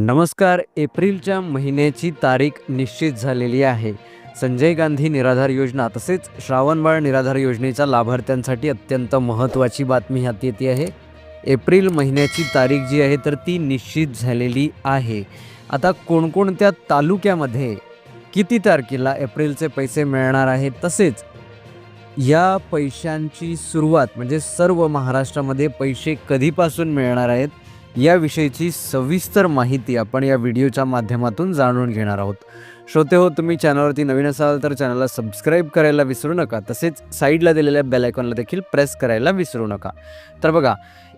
नमस्कार एप्रिलच्या महिन्याची तारीख निश्चित झालेली आहे. संजय गांधी निराधार योजना तसेच श्रावणबाळ निराधार योजनेच्या लाभार्थ्यांसाठी अत्यंत महत्त्वाची बातमी ह्यात येते आहे. एप्रिल महिन्याची तारीख जी आहे तर ती निश्चित झालेली आहे. आता कोणकोणत्या तालुक्यामध्ये किती तारखेला एप्रिलचे पैसे मिळणार आहेत? तसेच या पैशांची सुरुवात म्हणजे सर्व महाराष्ट्रामध्ये पैसे कधीपासून मिळणार आहेत? याविषयीची सविस्तर माहिती आपण या व्हिडिओच्या माध्यमातून जाणून घेणार आहोत. श्रोते हो तुम्ही चॅनलवरती नवीन असाल तर चॅनलला सबस्क्राईब करायला विसरू नका. तसेच साईडला दिलेल्या बेल आयकॉनला देखील प्रेस करायला विसरू नका. तर बघा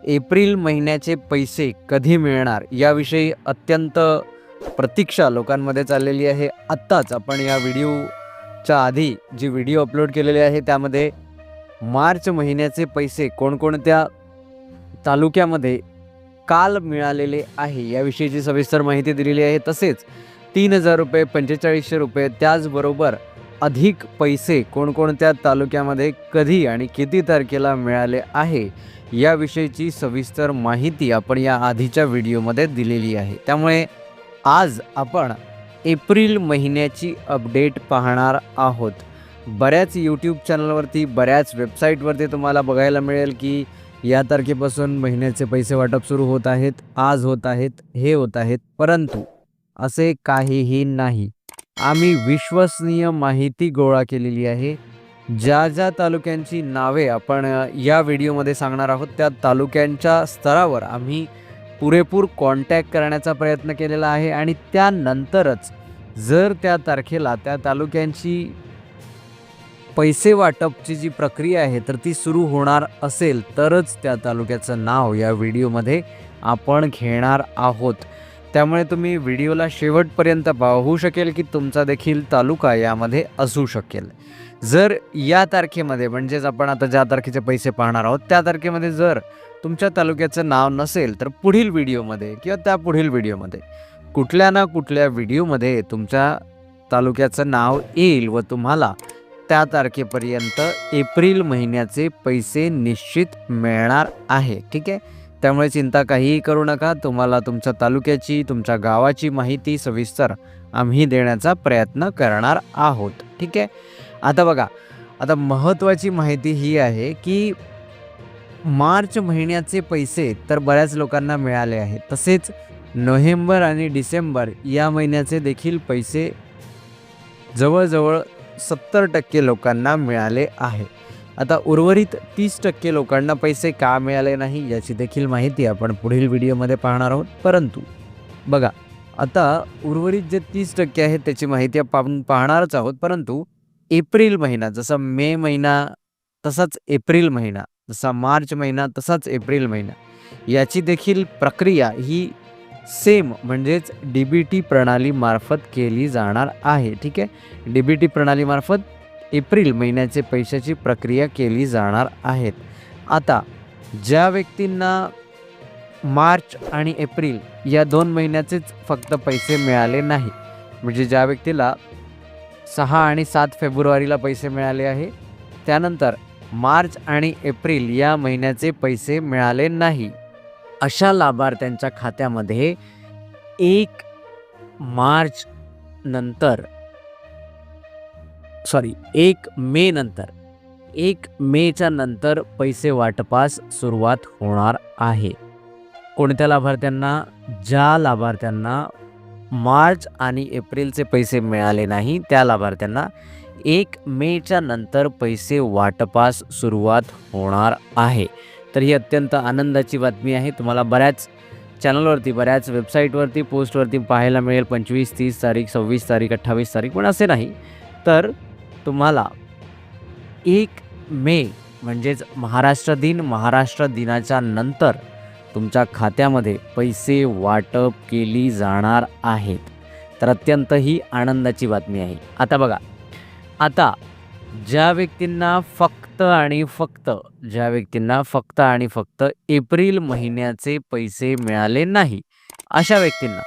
एप्रिल महिन्याचे पैसे कधी मिळणार याविषयी अत्यंत प्रतीक्षा लोकांमध्ये चाललेली आहे. आत्ताच आपण या व्हिडिओच्या आधी जी व्हिडिओ अपलोड केलेली आहे त्यामध्ये मार्च महिन्याचे पैसे कोणकोणत्या तालुक्यामध्ये काल मिळालेले आहे. याविषयीची सविस्तर माहिती दिलेली आहे. तसेच तीन हजार रुपये पंचेचाळीसशे रुपये त्याचबरोबर अधिक पैसे कोणकोणत्या तालुक्यामध्ये कधी आणि किती तारखेला मिळाले आहे याविषयीची सविस्तर माहिती आपण या आधीच्या व्हिडिओमध्ये दिलेली आहे. त्यामुळे आज आपण एप्रिल महिन्याची अपडेट पाहणार आहोत. बऱ्याच यूट्यूब चॅनलवरती बऱ्याच वेबसाईटवरती तुम्हाला बघायला मिळेल की या तारखेपासून महिन्याचे पैसे वाटप सुरू होत आहेत आज होत आहेत हे होत आहेत. परंतु असे काहीही नाही. आम्ही विश्वसनीय माहिती गोळा केलेली आहे. ज्या ज्या तालुक्यांची नावे आपण या व्हिडिओमध्ये सांगणार आहोत त्या तालुक्यांच्या स्तरावर आम्ही पुरेपूर कॉन्टॅक्ट करण्याचा प्रयत्न केलेला आहे. आणि त्यानंतरच जर त्या तारखेला त्या तालुक्यांची पैसे वाटपची जी प्रक्रिया आहे तर ती सुरू होणार असेल तरच त्या तालुक्याचं नाव या व्हिडिओमध्ये आपण घेणार आहोत. त्यामुळे तुम्ही व्हिडिओला शेवटपर्यंत पाहू शकेल की तुमचा देखील तालुका यामध्ये असू शकेल. जर या तारखेमध्ये म्हणजेच आपण आता ज्या तारखेचे पैसे पाहणार आहोत त्या तारखेमध्ये जर तुमच्या तालुक्याचं नाव नसेल तर पुढील व्हिडिओमध्ये किंवा त्या पुढील व्हिडिओमध्ये कुठल्या ना कुठल्या व्हिडिओमध्ये तुमच्या तालुक्याचं नाव येईल व तुम्हाला त्या तारखेपर्यंत एप्रिल महिन्याचे पैसे निश्चित मिळणार आहे. ठीक आहे? त्यामुळे चिंता काहीही करू नका. तुम्हाला तुमच्या तालुक्याची तुमच्या गावाची माहिती सविस्तर आम्ही देण्याचा प्रयत्न करणार आहोत. ठीक आहे? आता बघा आता महत्त्वाची माहिती ही आहे की मार्च महिन्याचे पैसे तर बऱ्याच लोकांना मिळाले आहेत. तसेच नोव्हेंबर आणि डिसेंबर या महिन्याचे देखील पैसे जवळजवळ सत्तर टक्के लोकांना मिळाले आहे. आता उर्वरित तीस टक्के लोकांना पैसे का मिळाले नाही याची देखील माहिती आपण पुढील व्हिडिओमध्ये पाहणार आहोत. परंतु बघा आता उर्वरित जे तीस टक्के आहेत त्याची माहिती आपण पाहणारच आहोत. परंतु एप्रिल महिना जसा मे महिना तसाच एप्रिल महिना जसा मार्च महिना तसाच एप्रिल महिना याची देखील प्रक्रिया ही सेम म्हणजेच डी बी टी प्रणालीमार्फत केली जाणार आहे. ठीक आहे? डी बी टी प्रणालीमार्फत एप्रिल महिन्याचे पैशाची प्रक्रिया केली जाणार आहेत. आता ज्या व्यक्तींना मार्च आणि एप्रिल या दोन महिन्याचेच फक्त पैसे मिळाले नाही म्हणजे ज्या व्यक्तीला सहा आणि सात फेब्रुवारीला पैसे मिळाले आहे त्यानंतर मार्च आणि एप्रिल या महिन्याचे पैसे मिळाले नाही. अशा लाभार्थ्यांच्या खात्यामध्ये एक मार्च नंतर सॉरी एक मे नंतर एक मेच्या नंतर पैसे वाटपास सुरुवात होणार आहे. कोणत्या लाभार्थ्यांना? ज्या लाभार्थ्यांना मार्च आणि एप्रिलचे पैसे मिळाले नाही त्या लाभार्थ्यांना एक मेच्या नंतर पैसे वाटपास सुरुवात होणार आहे. तर ही अत्यंत आनंदाची बातमी आहे. तुम्हाला बऱ्याच चॅनलवरती बऱ्याच वेबसाईटवरती पोस्टवरती पाहायला मिळेल. पंचवीस तीस तारीख सव्वीस तारीख अठ्ठावीस तारीख पण असे नाही. तर तुम्हाला एक मे म्हणजेच महाराष्ट्र दिन महाराष्ट्र दिनाच्या नंतर तुमच्या खात्यामध्ये पैसे वाटप केली जाणार आहेत. तर अत्यंत ही आनंदाची बातमी आहे. आता बघा. आता ज्या व्यक्तींना फक्त आणि फक्त ज्या व्यक्तींना फक्त आणि फक्त एप्रिल महिन्याचे पैसे मिळाले नाही अशा व्यक्तींना.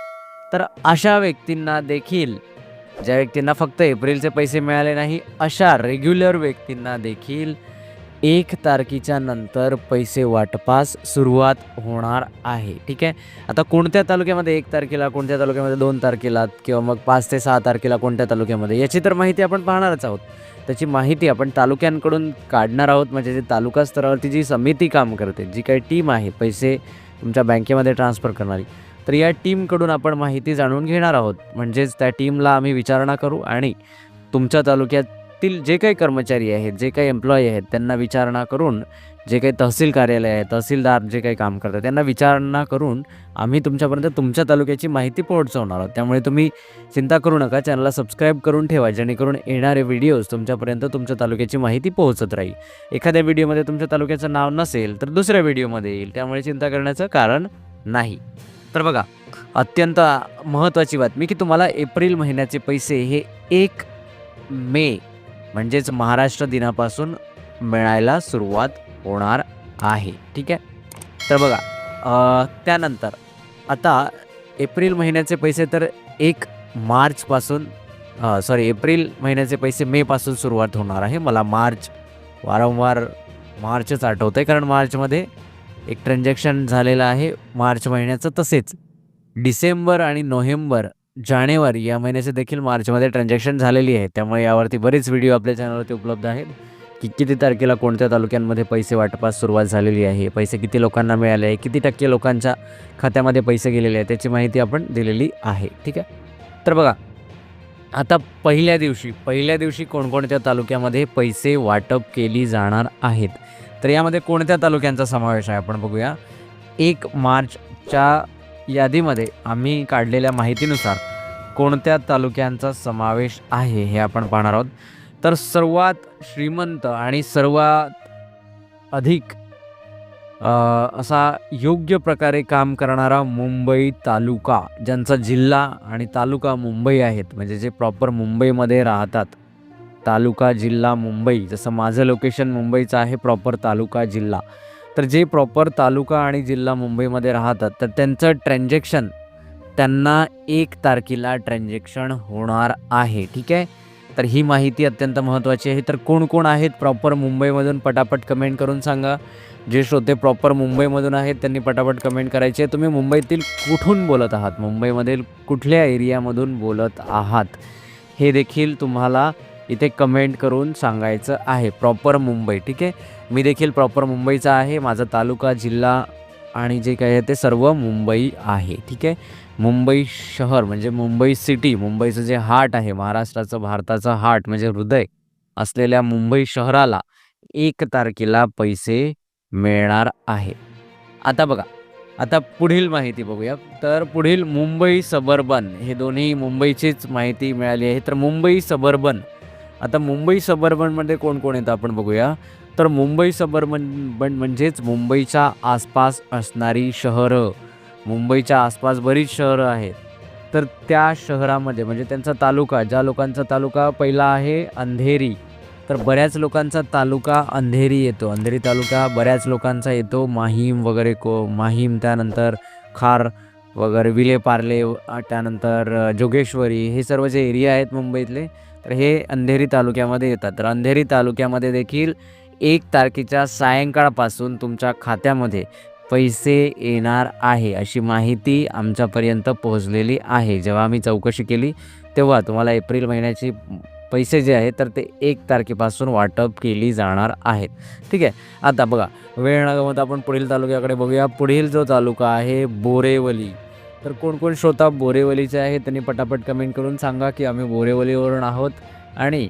तर अशा व्यक्तींना देखील ज्या व्यक्तींना फक्त एप्रिलचे पैसे मिळाले नाही अशा रेग्युलर व्यक्तींना देखील एक तारखेच्या नंतर पैसे वाटपास सुरुवात होणार आहे. ठीक आहे? आता कोणत्या तालुक्यामध्ये एक तारखेला कोणत्या तालुक्यामध्ये दोन तारखेला किंवा मग पाच ते सहा तारखेला कोणत्या तालुक्यामध्ये याची तर माहिती आपण पाहणारच आहोत. त्याची माहिती आपण तालुक्यांकडून काढणार आहोत. म्हणजे जे तालुका स्तरावरती जी समिती काम करते जी काही टीम आहे पैसे तुमच्या बँकेमध्ये ट्रान्सफर करणारी तर या टीमकडून आपण माहिती जाणून घेणार आहोत. म्हणजेच त्या टीमला आम्ही विचारणा करू आणि तुमच्या तालुक्यात त्यातील जे काही कर्मचारी आहेत जे काही एम्प्लॉई आहेत त्यांना विचारणा करून जे काही तहसील कार्यालय आहे तहसीलदार जे काही काम करतात त्यांना विचारणा करून आम्ही तुमच्यापर्यंत तुमच्या तालुक्याची माहिती पोहोचवणार आहोत. त्यामुळे तुम्ही चिंता करू नका चॅनलला सबस्क्राईब करून ठेवा जेणेकरून येणारे व्हिडिओज तुमच्यापर्यंत तुमच्या तालुक्याची माहिती पोहोचत राहील. एखाद्या व्हिडिओमध्ये तुमच्या तालुक्याचं नाव नसेल तर दुसऱ्या व्हिडिओमध्ये येईल. त्यामुळे चिंता करण्याचं कारण नाही. तर बघा अत्यंत महत्त्वाची बातमी की तुम्हाला एप्रिल महिन्याचे पैसे हे एक मे म्हणजेच महाराष्ट्र दिनापासून मिळायला सुरुवात होणार आहे. ठीक आहे? तर बघा त्यानंतर आता एप्रिल महिन्याचे पैसे तर एक मार्चपासून सॉरी एप्रिल महिन्याचे पैसे मेपासून सुरुवात होणार आहे. मला मार्च वारंवार मार्चच आठवतं आहे कारण मार्चमध्ये एक ट्रान्झॅक्शन झालेलं आहे. मार्च महिन्याचं तसेच. डिसेंबर आणि नोव्हेंबर जानेवारी या महिन्याचे देखील मार्चमध्ये ट्रान्झॅक्शन झालेली आहे. त्यामुळे यावरती बरेच व्हिडिओ आपल्या चॅनलवरती उपलब्ध आहेत. की किती तारखेला कोणत्या तालुक्यांमध्ये पैसे वाटपास सुरुवात झालेली आहे पैसे किती लोकांना मिळाले आहे किती टक्के लोकांच्या खात्यामध्ये पैसे गेलेले आहेत त्याची माहिती आपण दिलेली आहे. ठीक आहे? तर बघा आता पहिल्या दिवशी पहिल्या दिवशी कोणकोणत्या तालुक्यामध्ये पैसे वाटप केली जाणार आहेत? तर यामध्ये कोणत्या तालुक्यांचा समावेश आहे आपण बघूया. एक मार्चच्या यादीमध्ये आम्ही काढलेल्या माहितीनुसार कोणत्या तालुक्यांचा समावेश आहे हे आपण पाहणार आहोत. तर सर्वात श्रीमंत आणि सर्वात अधिक असा योग्य प्रकारे काम करणारा मुंबई तालुका ज्यांचा जिल्हा आणि तालुका मुंबई आहेत म्हणजे जे प्रॉपर मुंबईमध्ये राहतात. तालुका जिल्हा मुंबई जसं माझं लोकेशन मुंबईचं आहे प्रॉपर तालुका जिल्हा. तर जे प्रॉपर तालुका आणि जिल्हा मुंबईमध्ये राहतात तर त्यांचं ट्रान्झॅक्शन त्यांना एक तारखेला ट्रान्झॅक्शन होणार आहे. ठीक आहे? तर ही माहिती अत्यंत महत्त्वाची आहे. तर कोण कोण आहेत? प्रॉपर मुंबईमधून पटापट कमेंट करून सांगा. जे श्रोते प्रॉपर मुंबईमधून आहेत त्यांनी पटापट कमेंट करायचे तुम्ही मुंबईतील कुठून बोलत आहात? मुंबईमधील कुठल्या एरियामधून बोलत आहात? हे देखील तुम्हाला इथे कमेंट करून सांगायचं आहे. प्रॉपर मुंबई ठीक आहे? मी देखील प्रॉपर मुंबईचा आहे. माझा तालुका जिल्हा आणि जे काही आहे ते सर्व मुंबई आहे ठीक आहे? मुंबई शहर म्हणजे मुंबई सिटी मुंबईचं जे हार्ट आहे महाराष्ट्राचं भारताचं हार्ट म्हणजे हृदय असलेल्या मुंबई शहराला एक तारखेला पैसे मिळणार आहे. आता बघा आता पुढील माहिती बघूया. तर पुढील मुंबई सबर्बन हे दोन्ही मुंबईचीच माहिती मिळाली आहे. तर मुंबई सबर्बन आता मुंबई सबर्बनमध्ये कोण कोण येतं आपण बघूया. तर मुंबई सबर्बन बन म्हणजेच मुंबईच्या आसपास असणारी शहरं. मुंबईच्या आसपास बरीच शहरं आहेत. तर त्या शहरामध्ये म्हणजे त्यांचा तालुका ज्या लोकांचा तालुका पहिला आहे अंधेरी तर बऱ्याच लोकांचा तालुका अंधेरी येतो. अंधेरी तालुका बऱ्याच लोकांचा येतो. माहीम वगैरे को माहीम त्यानंतर खार वगैरे विले पार्ले त्यानंतर जोगेश्वरी हे सर्व जे एरिया आहेत मुंबईतले तर हे अंधेरी तालुक्यामध्ये येतात. तर अंधेरी तालुक्यामध्ये देखील एक तारखेच्या सायंकाळपासून तुमच्या खात्यामध्ये पैसे येणार आहे अशी माहिती आमच्यापर्यंत पोहोचलेली आहे. जेव्हा आम्ही चौकशी केली तेव्हा तुम्हाला एप्रिल महिन्याची पैसे जे आहेत तर ते एक तारखेपासून वाटप केली जाणार आहेत. ठीक आहे? आता बघा वेळ न आपण पुढील तालुक्याकडे बघूया. पुढील जो तालुका आहे बोरेवली. तर कोण कोण श्रोता बोरेवलीचे आहे त्यांनी पटापट कमेंट करून सांगा की आम्ही बोरेवलीवरून आहोत. आणि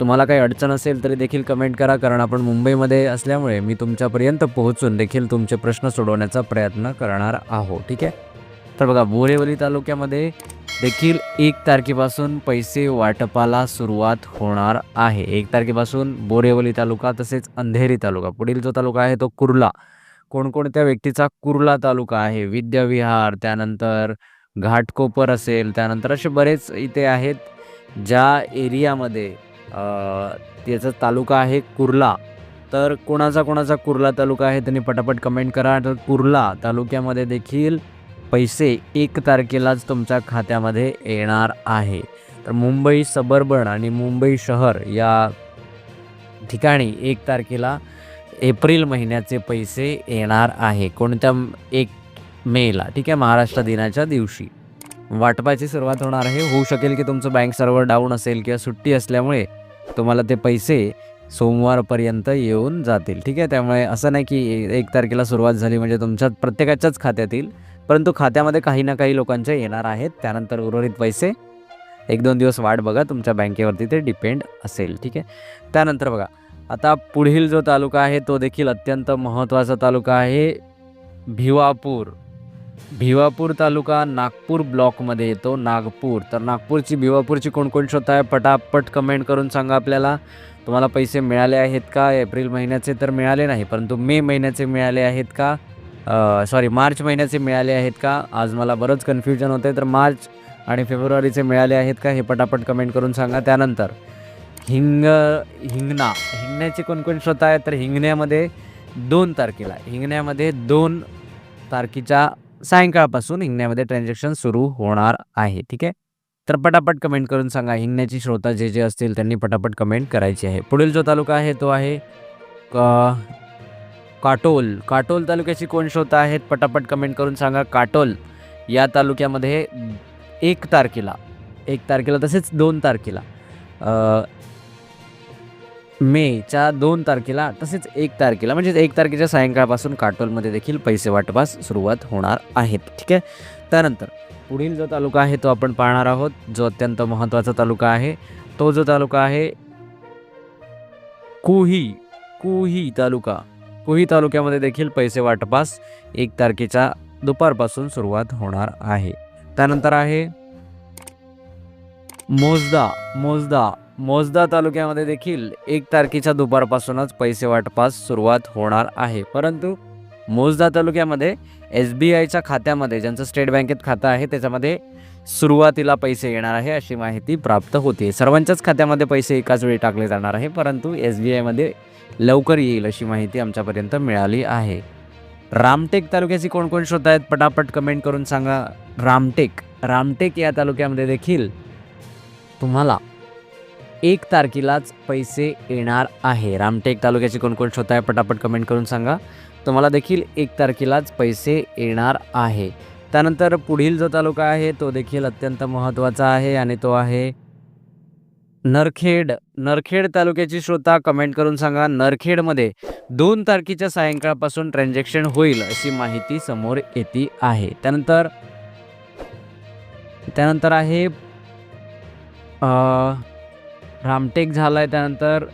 तुम्हाला काही अडचण असेल तरी देखील कमेंट करा कारण आपण मुंबईमध्ये असल्यामुळे मी तुमच्यापर्यंत पोहोचून देखील तुमचे प्रश्न सोडवण्याचा प्रयत्न करणार आहो. ठीक आहे? तर बघा बोरेवली तालुक्यामध्ये देखील एक तारखेपासून पैसे वाटपाला सुरुवात होणार आहे. एक तारखेपासून बोरेवली तालुका तसेच अंधेरी तालुका पुढील जो तालुका आहे तो कुर्ला. कोणकोणत्या व्यक्तीचा कुर्ला तालुका आहे? विद्याविहार त्यानंतर घाटकोपर असेल त्यानंतर असे बरेच इथे आहेत ज्या एरियामध्ये त्याचा तालुका आहे कुर्ला. तर कोणाचा कोणाचा कुर्ला तालुका आहे? त्यांनी पटापट कमेंट करा. तर कुर्ला तालुक्यामध्ये देखील पैसे एक तारखेलाच तुमच्या खात्यामध्ये येणार आहे. तर मुंबई सबर्बन आणि मुंबई शहर या ठिकाणी एक तारखेला एप्रिल महिन्याचे पैसे येणार आहे. कोणत्या एक मेला ठीक आहे महाराष्ट्र दिनाच्या दिवशी. वाटपाची सुरुवात होणार आहे. होऊ शकेल की तुमचं बँक सर्व्हर डाऊन असेल किंवा सुट्टी असल्यामुळे तुम्हाला ते पैसे सोमवारपर्यंत येऊन जातील. ठीक आहे त्यामुळे असं नाही की एक तारखेला सुरुवात झाली म्हणजे तुमच्या प्रत्येकाच्याच खात्यातील परंतु खात्यामध्ये काही ना काही लोकांचे येणार आहेत. त्यानंतर उर्वरित पैसे एक दोन दिवस वाट बघा तुमच्या बँकेवरती ते डिपेंड असेल. ठीक आहे त्यानंतर बघा आता पुढील जो तालुका आहे तो देखील अत्यंत महत्त्वाचा तालुका आहे भिवापूर. भिवापूर तालुका नागपूर ब्लॉकमध्ये येतो नागपूर. तर नागपूरची भिवापूरची कोणकोण शोध आहे? पटापट कमेंट करून सांगा आपल्याला. तुम्हाला पैसे मिळाले आहेत का? एप्रिल महिन्याचे तर मिळाले नाही परंतु मे महिन्याचे मिळाले आहेत का? सॉरी मार्च महिन्याचे मिळाले आहेत का? आज मला बरंच कन्फ्युजन होतं तर मार्च आणि फेब्रुवारीचे मिळाले आहेत का? हे पटापट कमेंट करून सांगा. त्यानंतर हिंग हिंगणा. हिंगण्याचे कोणकोण श्रोता आहेत? तर हिंगण्यामध्ये दोन तारखेला हिंगण्यामध्ये दोन तारखेच्या सायंकाळपासून हिंगण्यामध्ये ट्रान्झॅक्शन सुरू होणार आहे. ठीक आहे? तर पटापट कमेंट करून सांगा. हिंगण्याची श्रोता जे जे असतील त्यांनी पटापट कमेंट करायची आहे. पुढील जो तालुका आहे तो आहे का काटोल. काटोल तालुक्याची कोण श्रोता आहेत? पटापट कमेंट करून सांगा. काटोल या तालुक्यामध्ये एक तारखेला एक तारखेला तसेच दोन तारखेला मेच्या दोन तारखेला तसेच एक तारखेला म्हणजेच एक तारखेच्या सायंकाळपासून काटोलमध्ये देखील पैसे वाटपास सुरुवात होणार आहेत. ठीक आहे? त्यानंतर पुढील जो तालुका आहे तो आपण पाहणार आहोत. जो अत्यंत महत्त्वाचा तालुका आहे तो जो तालुका आहे कुही कुही तालुका. कुही तालुक्यामध्ये देखील पैसे वाटपास एक तारखेच्या दुपारपासून सुरुवात होणार आहे. त्यानंतर आहे मोजदा मोजदा मोजदा तालुक्यामध्ये देखील एक तारखेच्या दुपारपासूनच पैसे वाटपास सुरुवात होणार आहे. परंतु मोजदा तालुक्यामध्ये एस बी आयच्या खात्यामध्ये ज्यांचं स्टेट बँकेत खातं आहे त्याच्यामध्ये सुरुवातीला पैसे येणार आहे अशी माहिती प्राप्त होते सर्वांच्याच खात्यामध्ये पैसे एकाच वेळी टाकले जाणार आहे परंतु एस बी आयमध्ये लवकर येईल अशी माहिती आमच्यापर्यंत मिळाली आहे. रामटेक तालुक्याची कोणकोण श्रोता आहेत पटापट कमेंट करून सांगा. रामटेक रामटेक या तालुक्यामध्ये देखील तुम्हाला एक तारखेलाच पैसे येणार आहे. रामटेक तालुक्याची कोणकोण श्रोत आहे पटापट कमेंट करून सांगा. तुम्हाला देखील एक तारखेलाच पैसे येणार आहे. त्यानंतर पुढील जो तालुका आहे तो देखील अत्यंत महत्त्वाचा आहे आणि तो आहे नरखेड. नरखेड तालुक्याची श्रोता कमेंट करून सांगा. नरखेडमध्ये दोन तारखेच्या सायंकाळपासून ट्रान्झॅक्शन होईल अशी माहिती समोर येते आहे. त्यानंतर त्यानंतर आहे रामटेक झाला आहे त्यानंतर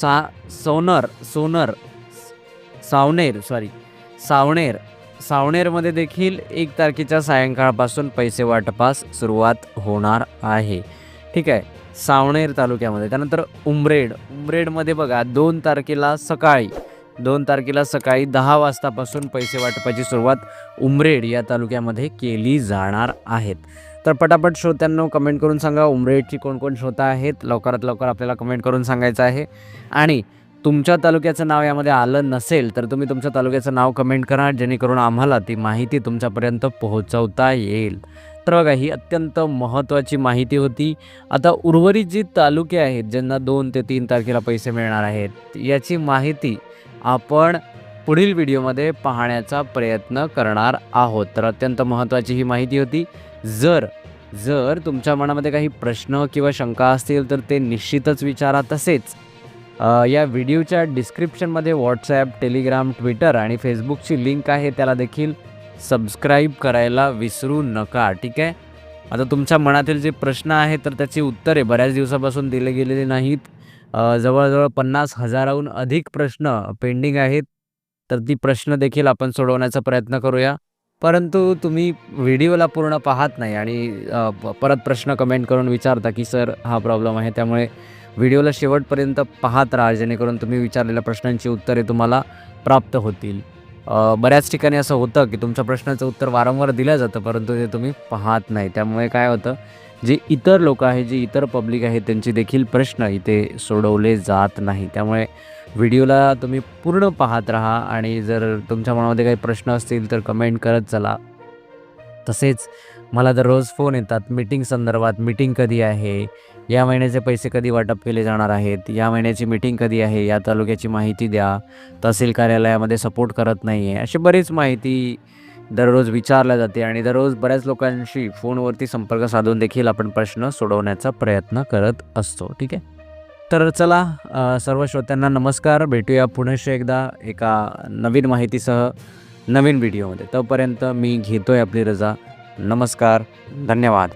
सा सोनर सोनर सावनेर सॉरी सावनेर. सावनेरमध्ये देखील एक तारखेच्या सायंकाळपासून पैसे वाटपास सुरुवात होणार आहे. ठीक आहे सावनेर तालुक्यामध्ये. त्यानंतर उमरेड. उमरेडमध्ये बघा दोन तारखेला सकाळी दोन तारखेला सकाळी दहा वाजतापासून पैसे वाटपाची सुरुवात उमरेड या तालुक्यामध्ये केली जाणार आहेत. तर पटापट श्रोत्यांना कमेंट करून सांगा उमरेडची कोणकोण श्रोता आहेत? लवकरात लवकर आपल्याला कमेंट करून सांगायचं आहे. आणि तुमच्या तालुक्याचं नाव यामध्ये आलं नसेल तर तुम्ही तुमच्या तालुक्याचं नाव कमेंट करा जेणेकरून आम्हाला ती माहिती तुमच्यापर्यंत पोहोचवता येईल. तर बघा ही अत्यंत महत्त्वाची माहिती होती. आता उर्वरित जी तालुके आहेत ज्यांना दोन ते तीन तारखेला पैसे मिळणार आहेत याची माहिती आपण पुढील व्हिडिओमध्ये पाहण्याचा प्रयत्न करणार आहोत. तर अत्यंत महत्त्वाची ही माहिती होती. जर जर तुमच्या मनामध्ये काही प्रश्न किंवा शंका असतील तर ते निश्चितच विचारा तसेच. या व्हिडिओच्या डिस्क्रिप्शनमध्ये व्हॉट्सॲप टेलिग्राम ट्विटर आणि फेसबुकची लिंक आहे त्याला देखील सबस्क्राईब करायला विसरू नका ठीक आहे? आता तुमच्या मनातील जे प्रश्न आहेत तर त्याची उत्तरे बऱ्याच दिवसापासून दिले गेलेले नाहीत. जवळजवळ पन्नास हजाराहून अधिक प्रश्न पेंडिंग आहेत. तर ती प्रश्न देखील आपण सोडवण्याचा प्रयत्न करूया. परंतु तुम्ही व्हिडिओला पूर्ण पाहत नाही आणि प- परत प्रश्न कमेंट करून विचारता की सर हा प्रॉब्लेम आहे. त्यामुळे व्हिडिओला शेवटपर्यंत पाहत राहा जेणेकरून तुम्ही विचारलेल्या प्रश्नांची उत्तरे तुम्हाला प्राप्त होतील. बऱ्याच ठिकाणी असं होतं की तुमच्या प्रश्नाचं उत्तर वारंवार दिलं जातं परंतु ते तुम्ही पाहत नाही. त्यामुळे काय होतं जे इतर लोक आहेत जे इतर पब्लिक आहे त्यांचे देखील प्रश्न इथे सोडवले जात नाही. त्यामुळे व्हिडिओला तुम्ही पूर्ण पाहत राहा आणि जर तुमच्या मनामध्ये काही प्रश्न असतील तर कमेंट करत चला. तसेच मला दररोज फोन येतात. मीटिंग संदर्भात मीटिंग कधी आहे? या महिन्याचे पैसे कधी वाटप केले जाणार आहेत? या महिन्याची मीटिंग कधी आहे? या तालुक्याची माहिती द्या. तहसील कार्यालयामध्ये सपोर्ट करत नाही आहे अशी बरीच माहिती दररोज विचारल्या जाते आणि दररोज बऱ्याच लोकांशी फोनवरती संपर्क साधून देखील आपण प्रश्न सोडवण्याचा प्रयत्न करत असतो. ठीक आहे? तर चला सर्व श्रोत्यांना नमस्कार. भेटूया पुनश्च एकदा एका नवीन माहितीसह नवीन व्हिडिओमध्ये. तोपर्यंत मी घेतो आहे आपली रजा. नमस्कार. धन्यवाद.